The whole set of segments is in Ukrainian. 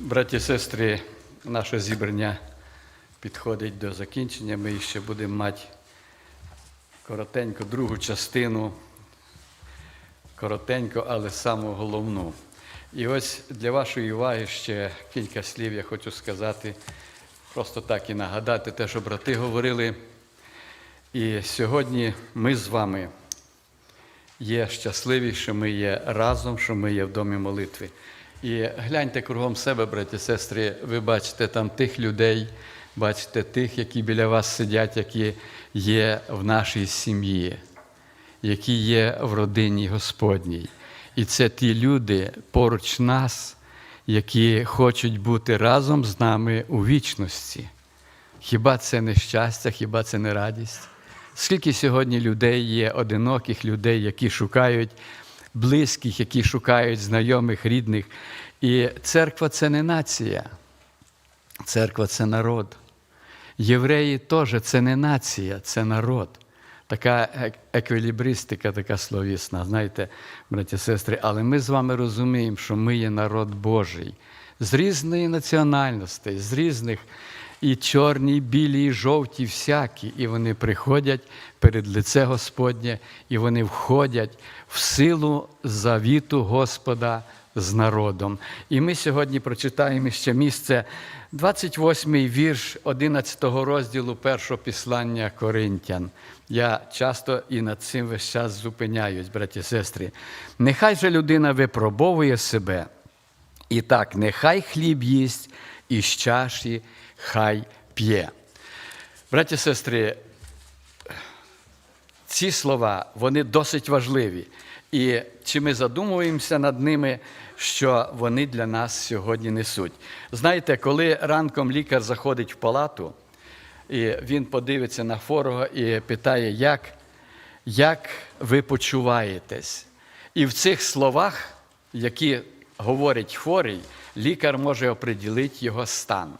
Браті і сестри, наше зібрання підходить до закінчення. Ми ще будемо мати коротенько другу частину, коротенько, але саму головну. І ось для вашої уваги ще кілька слів я хочу сказати, просто так і нагадати те, що брати говорили. І сьогодні ми з вами є щасливі, що ми є разом, що ми є в домі молитви. І гляньте кругом себе, браті і сестри, ви бачите там тих людей, бачите тих, які біля вас сидять, які є в нашій сім'ї, які є в родині Господній. І це ті люди поруч нас, які хочуть бути разом з нами у вічності. Хіба це не щастя, хіба це не радість? Скільки сьогодні людей є, одиноких людей, які шукають близьких, які шукають знайомих, рідних. І церква це не нація, церква це народ. Євреї теж це не нація, це народ. Така еквілібристика, така словісна, знаєте, браті сестри, але ми з вами розуміємо, що ми є народ Божий з різної національностей, з різних і чорні, і білі, і жовті, всякі. І вони приходять перед лице Господнє, і вони входять в силу завіту Господа з народом. І ми сьогодні прочитаємо ще місце, 28-й вірш 11-го розділу першого післання Коринтян. Я часто і над цим весь час зупиняюсь, браті і сестри. Нехай же людина випробовує себе. І так, нехай хліб їсть, і з чаші хай п'є. Браті і сестри, ці слова вони досить важливі. І чи ми задумуємося над ними, що вони для нас сьогодні несуть? Знаєте, коли ранком лікар заходить в палату, і він подивиться на хворого і питає, як, як ви почуваєтесь? І в цих словах, які говорить хворий, лікар може оприділити його стан.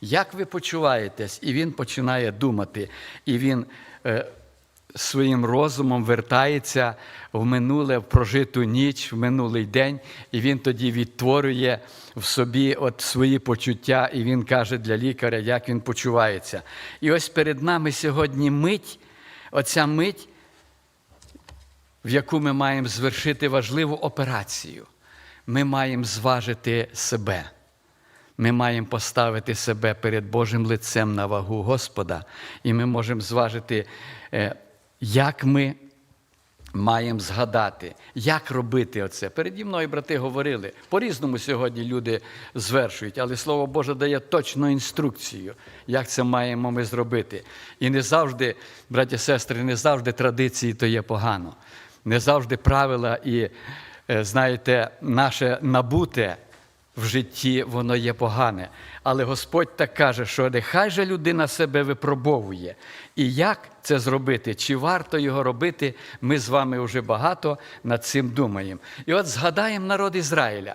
Як ви почуваєтесь? І він починає думати, і він е, своїм розумом вертається в минуле, в прожиту ніч, в минулий день, і він тоді відтворює в собі от свої почуття, і він каже для лікаря, як він почувається. І ось перед нами сьогодні мить, оця мить, в яку ми маємо звершити важливу операцію. Ми маємо зважити себе. Ми маємо поставити себе перед Божим лицем на вагу Господа, і ми можемо зважити, е, як ми маємо згадати, як робити оце. Переді мною брати говорили. По-різному сьогодні люди звершують, але Слово Боже дає точну інструкцію, як це маємо ми зробити. І не завжди, браті сестри, не завжди традиції то є погано. Не завжди правила і, е, знаєте, наше набуте в житті воно є погане. Але Господь так каже, що нехай же людина себе випробовує. І як це зробити? Чи варто його робити? Ми з вами вже багато над цим думаємо. І от згадаємо народ Ізраїля.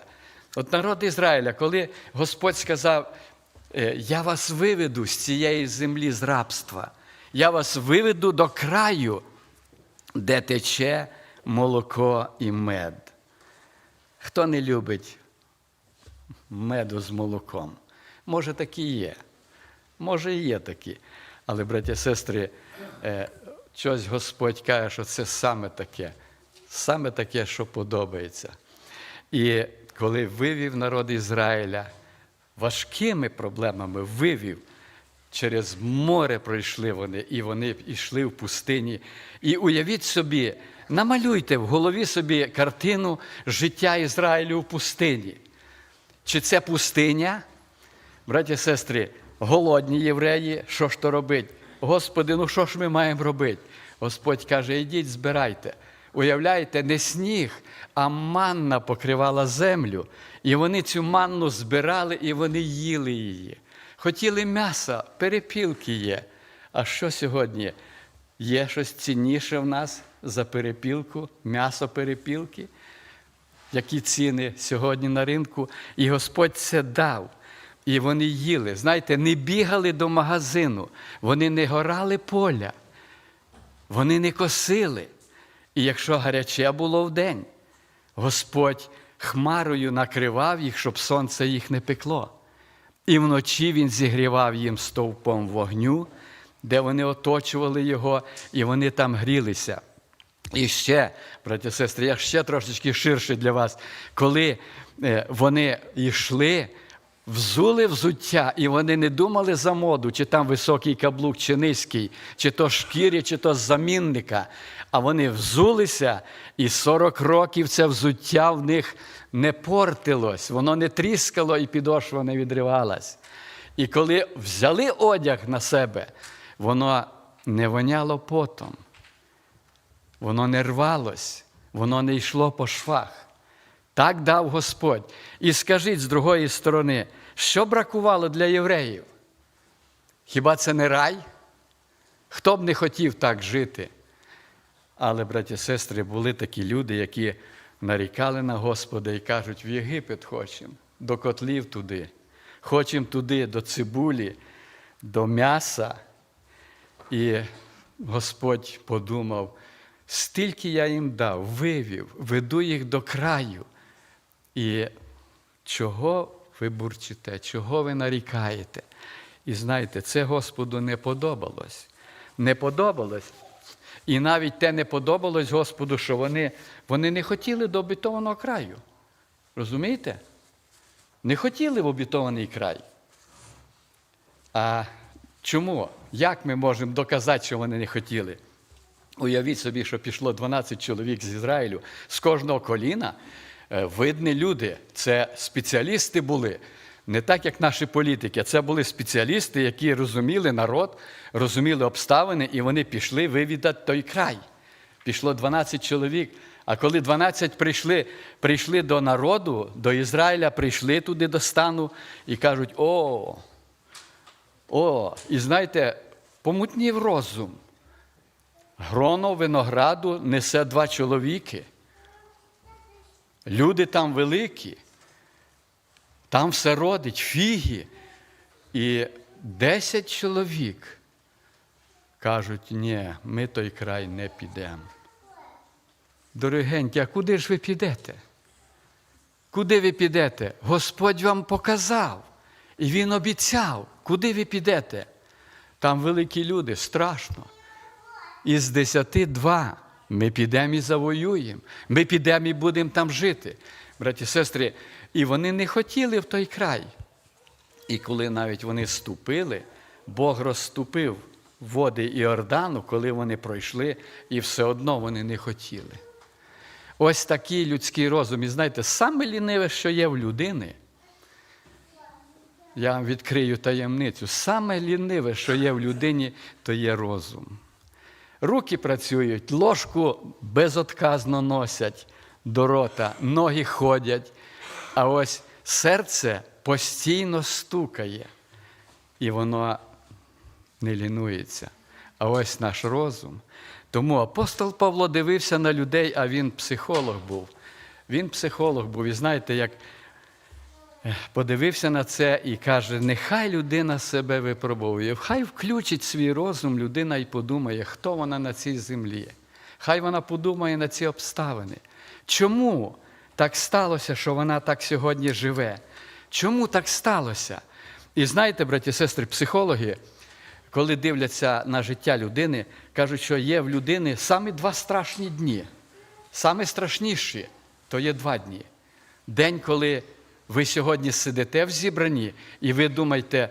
От народ Ізраїля, коли Господь сказав, «Е, я вас виведу з цієї землі з рабства, я вас виведу до краю, де тече молоко і мед. Хто не любить меду з молоком. Може, такі є. Може, і є такі. Але, браті і сестри, е, щось Господь каже, що це саме таке, саме таке, що подобається. І коли вивів народ Ізраїля важкими проблемами, вивів, через море пройшли вони, і вони йшли в пустині. І уявіть собі, намалюйте в голові собі картину життя Ізраїлю в пустині. Чи це пустиня? Браті і сестри, голодні євреї, що ж то робить? Господи, ну що ж ми маємо робити? Господь каже, ідіть, збирайте. Уявляєте, не сніг, а манна покривала землю. І вони цю манну збирали і вони їли її. Хотіли м'яса, перепілки є. А що сьогодні? Є щось цінніше в нас за перепілку, м'ясо перепілки? Які ціни сьогодні на ринку, і Господь це дав. І вони їли. Знаєте, не бігали до магазину, вони не горали поля, вони не косили. І якщо гаряче було вдень, Господь хмарою накривав їх, щоб сонце їх не пекло. І вночі він зігрівав їм стовпом вогню, де вони оточували його, і вони там грілися. І ще, браті і сестри, я ще трошечки ширше для вас, коли е, вони йшли, взули взуття, і вони не думали за моду, чи там високий каблук, чи низький, чи то шкірі, чи то замінника. А вони взулися, і 40 років це взуття в них не портилось, воно не тріскало і підошва не відривалась. І коли взяли одяг на себе, воно не воняло потом. Воно не рвалось, воно не йшло по швах. Так дав Господь. І скажіть з другої сторони, що бракувало для євреїв? Хіба це не рай? Хто б не хотів так жити? Але, браті і сестри, були такі люди, які нарікали на Господа і кажуть, в Єгипет хочемо, до котлів туди, хочемо туди, до цибулі, до м'яса. І Господь подумав, стільки я їм дав, вивів, веду їх до краю. І чого ви бурчите, чого ви нарікаєте? І знаєте, це Господу не подобалось. Не подобалось. І навіть те не подобалось Господу, що вони, вони не хотіли до обітованого краю. Розумієте? Не хотіли в обітований край. А чому? Як ми можемо доказати, що вони не хотіли? Уявіть собі, що пішло 12 чоловік з Ізраїлю, з кожного коліна е, видні люди, це спеціалісти були. Не так, як наші політики, це були спеціалісти, які розуміли народ, розуміли обставини, і вони пішли вивідати той край. Пішло 12 чоловік. А коли 12 прийшли, прийшли до народу, до Ізраїля, прийшли туди до стану і кажуть: о, о, і знаєте, помутнів розум. Гроно винограду несе два чоловіки. Люди там великі, там все родить, фіги. І десять чоловік кажуть, ні, ми той край не підемо. Дорогенькі, а куди ж ви підете? Куди ви підете? Господь вам показав. І Він обіцяв, куди ви підете? Там великі люди, страшно. Із десяти два ми підемо і завоюємо. Ми підемо і будемо там жити. Браті і сестри, і вони не хотіли в той край. І коли навіть вони ступили, Бог розступив води Іордану, коли вони пройшли, і все одно вони не хотіли. Ось такий людський розум. І знаєте, саме ліниве, що є в людини, я вам відкрию таємницю, саме ліниве, що є в людині, то є розум. Руки працюють, ложку безотказно носять до рота, ноги ходять, а ось серце постійно стукає, і воно не лінується. А ось наш розум. Тому апостол Павло дивився на людей, а він психолог був. Він психолог був. І знаєте, як подивився на це і каже: нехай людина себе випробовує, хай включить свій розум людина і подумає, хто вона на цій землі. Хай вона подумає на ці обставини. Чому так сталося, що вона так сьогодні живе? Чому так сталося? І знаєте, браті і сестри, психологи, коли дивляться на життя людини, кажуть, що є в людини саме два страшні дні. Саме страшніші то є два дні. День, коли ви сьогодні сидите в зібранні, і ви думаєте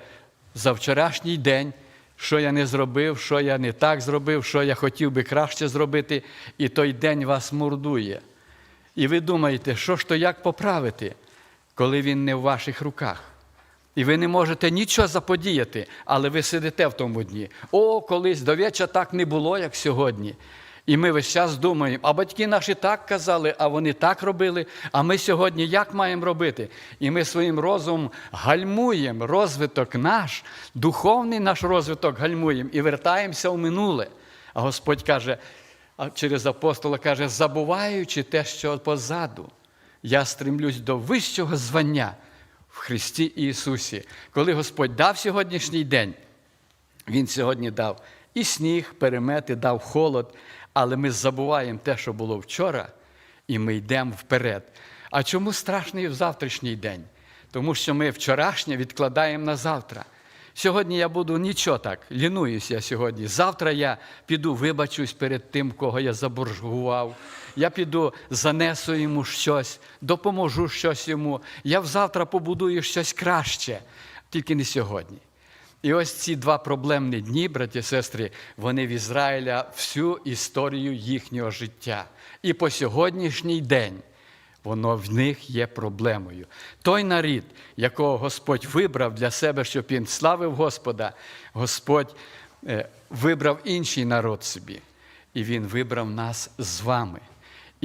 за вчорашній день, що я не зробив, що я не так зробив, що я хотів би краще зробити, і той день вас мордує. І ви думаєте, що ж то як поправити, коли він не в ваших руках. І ви не можете нічого заподіяти, але ви сидите в тому дні. О, колись до вечора так не було, як сьогодні. І ми весь час думаємо, а батьки наші так казали, а вони так робили. А ми сьогодні як маємо робити? І ми своїм розумом гальмуємо розвиток наш, духовний наш розвиток гальмуємо і вертаємося в минуле. А Господь каже, через апостола каже, забуваючи те, що позаду, я стремлюсь до вищого звання в Христі Ісусі. Коли Господь дав сьогоднішній день, Він сьогодні дав і сніг, перемети, дав холод, але ми забуваємо те, що було вчора, і ми йдемо вперед. А чому страшний завтрашній день? Тому що ми вчорашнє відкладаємо на завтра. Сьогодні я буду нічого так, лінуюся сьогодні. Завтра я піду, вибачусь перед тим, кого я заборгував. Я піду, занесу йому щось, допоможу щось йому. Я завтра побудую щось краще, тільки не сьогодні. І ось ці два проблемні дні, браті і сестри, вони в Ізраїля всю історію їхнього життя. І по сьогоднішній день воно в них є проблемою. Той нарід, якого Господь вибрав для себе, щоб він славив Господа, Господь е, вибрав інший народ собі. І Він вибрав нас з вами.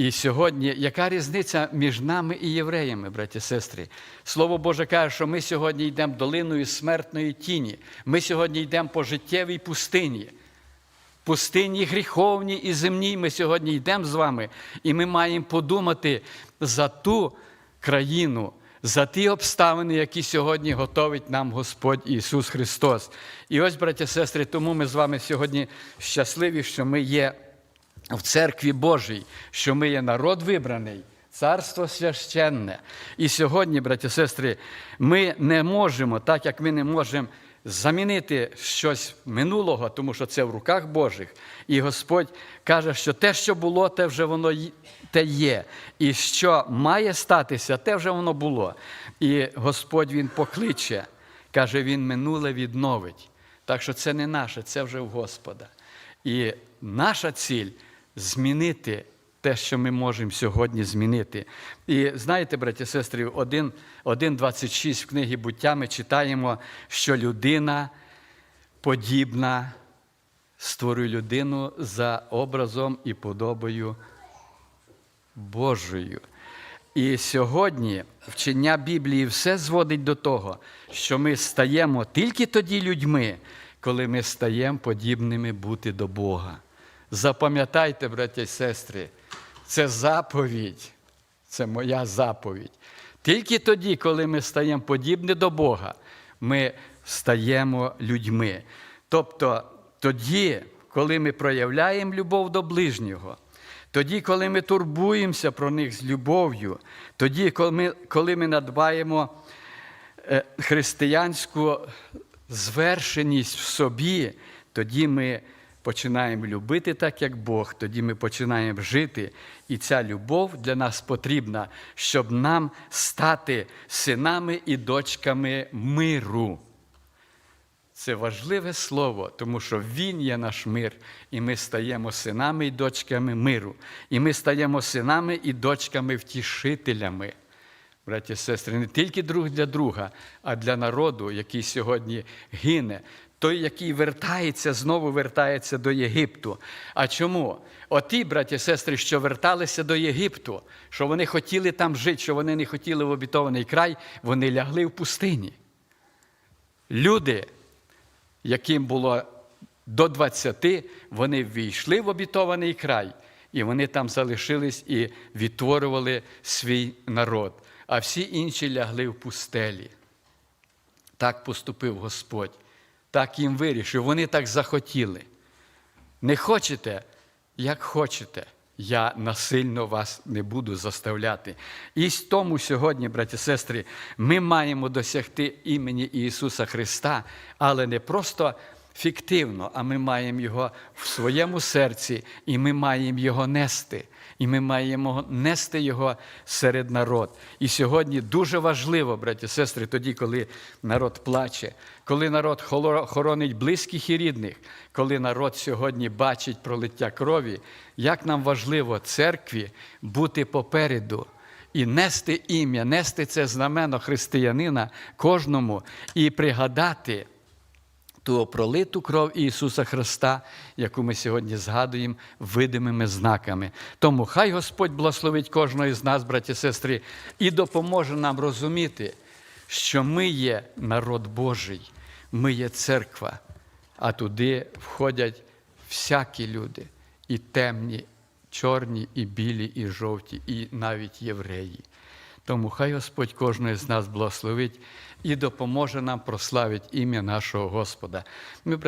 І сьогодні, яка різниця між нами і євреями, браті і сестри? Слово Боже каже, що ми сьогодні йдемо долиною смертної тіні. Ми сьогодні йдемо по життєвій пустині. Пустині гріховній і земній ми сьогодні йдемо з вами, і ми маємо подумати за ту країну, за ті обставини, які сьогодні готовить нам Господь Ісус Христос. І ось, браті і сестри, тому ми з вами сьогодні щасливі, що ми є в церкві Божій, що ми є народ вибраний, царство священне. І сьогодні, браті і сестри, ми не можемо, так як ми не можемо замінити щось минулого, тому що це в руках Божих. І Господь каже, що те, що було, те вже воно те є. І що має статися, те вже воно було. І Господь Він покличе, каже, Він минуле відновить. Так що це не наше, це вже в Господа. І наша ціль змінити те, що ми можемо сьогодні змінити. І знаєте, браті і сестри, 1, 1.26 в книгі буття ми читаємо, що людина подібна створює людину за образом і подобою Божою. І сьогодні вчення Біблії все зводить до того, що ми стаємо тільки тоді людьми, коли ми стаємо подібними бути до Бога. Запам'ятайте, браття і сестри, це заповідь, це моя заповідь. Тільки тоді, коли ми стаємо подібні до Бога, ми стаємо людьми. Тобто тоді, коли ми проявляємо любов до ближнього, тоді, коли ми турбуємося про них з любов'ю, тоді, коли ми, коли ми надбаємо е, християнську звершеність в собі, тоді ми починаємо любити так, як Бог, тоді ми починаємо жити. І ця любов для нас потрібна, щоб нам стати синами і дочками миру. Це важливе слово, тому що Він є наш мир, і ми стаємо синами і дочками миру. І ми стаємо синами і дочками втішителями. Браті і сестри, не тільки друг для друга, а для народу, який сьогодні гине. Той, який вертається, знову вертається до Єгипту. А чому? Оті, браті і сестри, що верталися до Єгипту, що вони хотіли там жити, що вони не хотіли в обітований край, вони лягли в пустині. Люди, яким було до 20, вони ввійшли в обітований край, і вони там залишились і відтворювали свій народ, а всі інші лягли в пустелі. Так поступив Господь, так їм вирішив, вони так захотіли. Не хочете, як хочете. Я насильно вас не буду заставляти. І тому сьогодні, браті і сестри, ми маємо досягти імені Ісуса Христа, але не просто фіктивно, а ми маємо Його в своєму серці, і ми маємо Його нести. І ми маємо нести Його серед народ. І сьогодні дуже важливо, браті і сестри, тоді, коли народ плаче, коли народ хоронить близьких і рідних, коли народ сьогодні бачить пролиття крові, як нам важливо церкві бути попереду. І нести ім'я, нести це знамено християнина кожному і пригадати ту пролиту кров Ісуса Христа, яку ми сьогодні згадуємо видимими знаками. Тому хай Господь благословить кожного з нас, браті і сестри, і допоможе нам розуміти, що ми є народ Божий, ми є церква, а туди входять всякі люди, і темні, чорні, і білі, і жовті, і навіть євреї. Тому хай Господь кожного з нас благословить і допоможе нам прославити ім'я нашого Господа. Ми,